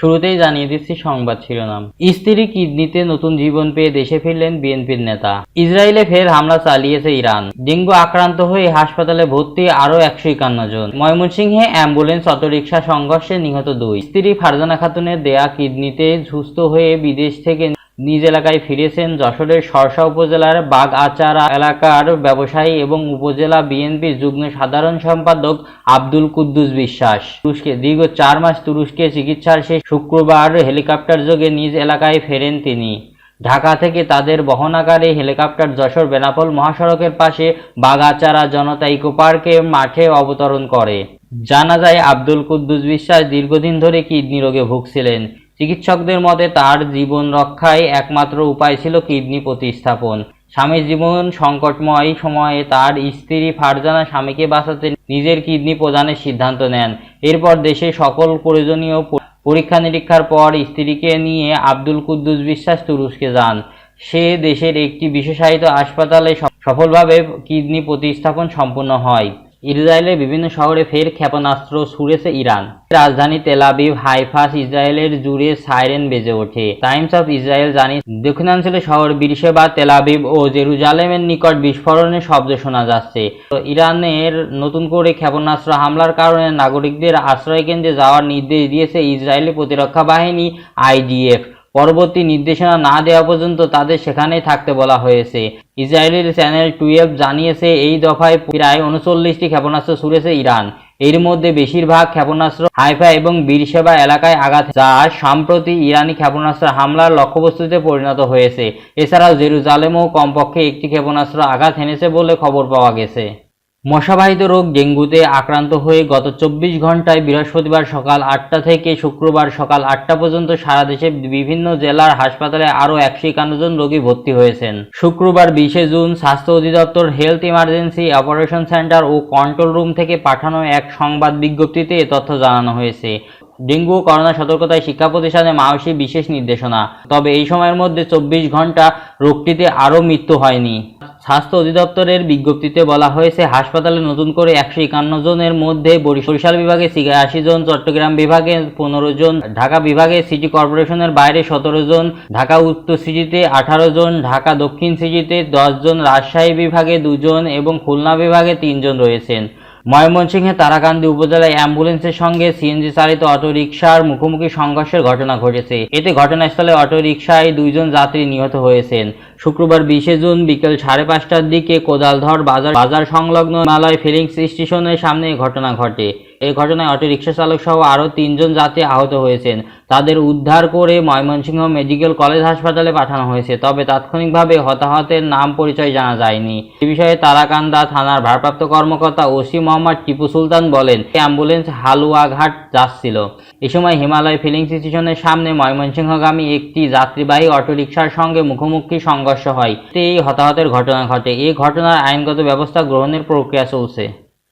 শুরুতেই জানিয়ে দিচ্ছি সংবাদ শিরোনাম। স্ত্রী কিডনিতে নতুন জীবন পেয়ে দেশে ফিরলেন বিএনপির নেতা। ইসরায়েলে ফের হামলা চালিয়েছে ইরান। ডেঙ্গু আক্রান্ত হয়ে হাসপাতালে ভর্তি আরও একশো একান্ন জন। ময়মনসিংহে অ্যাম্বুলেন্স, অটোরিকশা সংঘর্ষে নিহত দুই। স্ত্রী ফারজানা খাতুনের দেয়া কিডনিতে সুস্থ হয়ে বিদেশ থেকে নিজ এলাকায় ফিরেছেন যশোরের সরসা উপজেলার বাগআচারা এলাকার ব্যবসায়ী এবং উপজেলা বিএনপির যুগ্ম সাধারণ সম্পাদক আব্দুল কুদ্দুস বিশ্বাস। তুরস্কে দীর্ঘ চার মাস তুরস্কে চিকিৎসার শেষ শুক্রবার হেলিকপ্টার যোগে নিজ এলাকায় ফেরেন তিনি। ঢাকা থেকে তাদের বহনাগারে হেলিকপ্টার যশোর বেনাপোল মহাসড়কের পাশে বাগাচারা জনতা ইকো পার্কে মাঠে অবতরণ করে। জানা যায়, আব্দুল কুদ্দুস বিশ্বাস দীর্ঘদিন ধরে কিডনি রোগে ভুগছিলেন। চিকিৎসকদের মতে তার জীবন রক্ষায় একমাত্র উপায় ছিল কিডনি প্রতিস্থাপন। স্বামীর জীবন সংকটময় সময়ে তার স্ত্রী ফারজানা স্বামীকে বাঁচাতে নিজের কিডনি প্রদানের সিদ্ধান্ত নেন। এরপর দেশে সকল প্রয়োজনীয় পরীক্ষা নিরীক্ষার পর স্ত্রীকে নিয়ে আব্দুল কুদ্দুস বিশ্বাস তুরস্কে যান। সে দেশের একটি বিশেষায়িত হাসপাতালে সফলভাবে কিডনি প্রতিস্থাপন সম্পন্ন হয়। ইসরায়েলের বিভিন্ন শহরে ফের ক্ষেপণাস্ত্র ছুড়েছে ইরান। রাজধানী তেলাবিব হাইফাস ইসরায়েলের জুড়ে সাইরেন বেজে ওঠে। টাইমস অফ ইসরায়েল জানিয়ে দক্ষিণাঞ্চলের শহর বিরসেবা তেলাবিব ও জেরুজালেমের নিকট বিস্ফোরণের শব্দ শোনা যাচ্ছে। ইরানের নতুন করে ক্ষেপণাস্ত্র হামলার কারণে নাগরিকদের আশ্রয়কেন্দ্রে যাওয়ার নির্দেশ দিয়েছে ইসরায়েলি প্রতিরক্ষা বাহিনী আইডিএফ। পরবর্তী নির্দেশনা না দেওয়া পর্যন্ত তাদের সেখানেই থাকতে বলা হয়েছে। ইসরায়েলের চ্যানেল টুয়েলভ জানিয়েছে, এই দফায় প্রায় উনচল্লিশটি ক্ষেপণাস্ত্র ছুড়েছে ইরান। এর মধ্যে বেশিরভাগ ক্ষেপণাস্ত্র হাইফা এবং বীরসেবা এলাকায় আঘাত যা সম্প্রতি ইরানি ক্ষেপণাস্ত্র হামলার লক্ষ্যবস্তুতে পরিণত হয়েছে। এছাড়াও জেরুজালেমও কমপক্ষে একটি ক্ষেপণাস্ত্র আঘাত হেনেছে বলে খবর পাওয়া গেছে। মশাবাহিত রোগ ডেঙ্গুতে আক্রান্ত হয়ে গত চব্বিশ ঘন্টায় বৃহস্পতিবার সকাল আটটা থেকে শুক্রবার সকাল আটটা পর্যন্ত সারা দেশে বিভিন্ন জেলার হাসপাতালে আরও একশো একান্ন জন রোগী ভর্তি হয়েছেন। শুক্রবার বিশে জুন স্বাস্থ্য অধিদপ্তর হেলথ ইমার্জেন্সি অপারেশন সেন্টার ও কন্ট্রোল রুম থেকে পাঠানো এক সংবাদ বিজ্ঞপ্তিতে এ তথ্য জানানো হয়েছে। ডেঙ্গু ও করোনা সতর্কতায় শিক্ষা প্রতিষ্ঠানে মাওসী বিশেষ নির্দেশনা। তবে এই সময়ের মধ্যে চব্বিশ ঘণ্টা রোগটিতে আরও মৃত্যু হয়নি। স্বাস্থ্য অধিদপ্তরের বিজ্ঞপ্তিতে বলা হয়েছে, হাসপাতালে নতুন করে একশো একান্ন জনের মধ্যে বরি- বরিশাল বিভাগে ছিয়াশি জন, চট্টগ্রাম বিভাগে পনেরো জন, ঢাকা বিভাগে সিটি কর্পোরেশনের বাইরে সতেরো জন, ঢাকা উত্তর সিটিতে আঠারো জন, ঢাকা দক্ষিণ সিটিতে দশ জন, রাজশাহী বিভাগে দুজন এবং খুলনা বিভাগে তিনজন রয়েছেন। ময়মনসিংহে তারাকান্দি উপজেলায় অ্যাম্বুলেন্সের সঙ্গে সিএনজি চালিত অটোরিকশার মুখোমুখি সংঘর্ষের ঘটনা ঘটেছে। এতে ঘটনাস্থলে অটোরিকশায় দুইজন যাত্রী নিহত হয়েছেন। শুক্রবার বিশে জুন বিকেল সাড়ে পাঁচটার দিকে কোদালধর বাজার বাজার সংলগ্ন হিমালয় ফিলিংস স্টেশনের সামনে ঘটনা ঘটে। এই ঘটনায় অটোরিকশা চালক সহ আরও তিনজন যাত্রী আহত হয়েছেন। তাদের উদ্ধার করে ময়মনসিংহ মেডিকেল কলেজ হাসপাতালে পাঠানো হয়েছে, তবে তাৎক্ষণিকভাবে হতাহতের নাম পরিচয় জানা যায়নি। এ বিষয়ে তারাকান্দা থানার ভারপ্রাপ্ত কর্মকর্তা ওসি মোহাম্মদ টিপু সুলতান বলেন অ্যাম্বুলেন্স হালুয়াঘাট যাচ্ছিল। এ সময় হিমালয় ফিলিংস স্টেশনের সামনে ময়মনসিংহগামী একটি যাত্রীবাহী অটোরিকশার সঙ্গে মুখোমুখি সংঘর্ষ হয়। এই হতাহতের ঘটনা ঘটে। এই ঘটনার আইনগত ব্যবস্থা গ্রহণের প্রক্রিয়া চলছে।